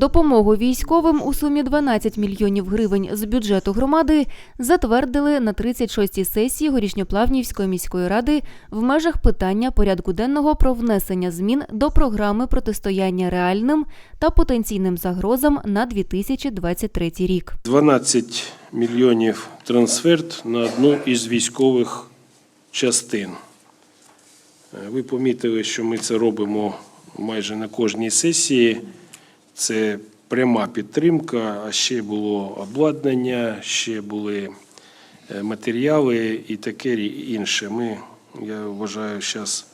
Допомогу військовим у сумі 12 мільйонів гривень з бюджету громади затвердили на 36-й сесії Горішньоплавнівської міської ради в межах питання порядку денного про внесення змін до програми протистояння реальним та потенційним загрозам на 2023 рік. 12 мільйонів трансферт на одну із військових частин. Е, Ви помітили, що ми це робимо майже на кожній сесії. Це пряма підтримка, а ще було обладнання, ще були е, матеріали і таке інше. Ми, я вважаю, зараз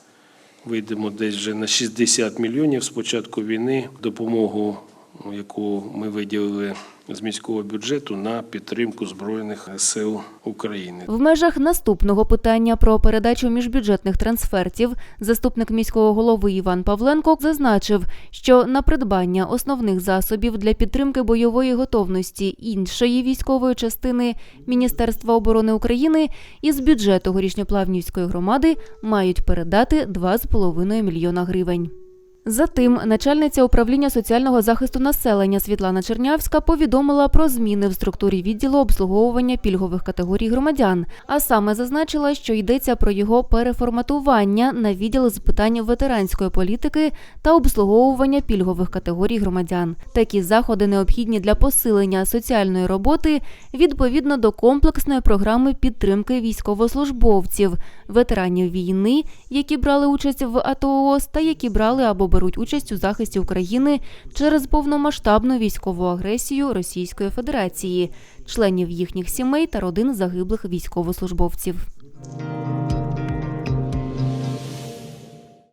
вийдемо десь вже на 60 мільйонів з початку війни допомогу, яку ми виділили з міського бюджету на підтримку Збройних сил України. В межах наступного питання про передачу міжбюджетних трансфертів заступник міського голови Іван Павленко зазначив, що на придбання основних засобів для підтримки бойової готовності іншої військової частини Міністерства оборони України із бюджету Горішньоплавнівської громади мають передати 2,5 мільйона гривень. Затим начальниця управління соціального захисту населення Світлана Чернявська повідомила про зміни в структурі відділу обслуговування пільгових категорій громадян, а саме зазначила, що йдеться про його переформатування на відділ з питань ветеранської політики та обслуговування пільгових категорій громадян. Такі заходи необхідні для посилення соціальної роботи відповідно до комплексної програми підтримки військовослужбовців, ветеранів війни, які брали участь в АТО та які брали або беруть участь у захисті України через повномасштабну військову агресію Російської Федерації, членів їхніх сімей та родин загиблих військовослужбовців.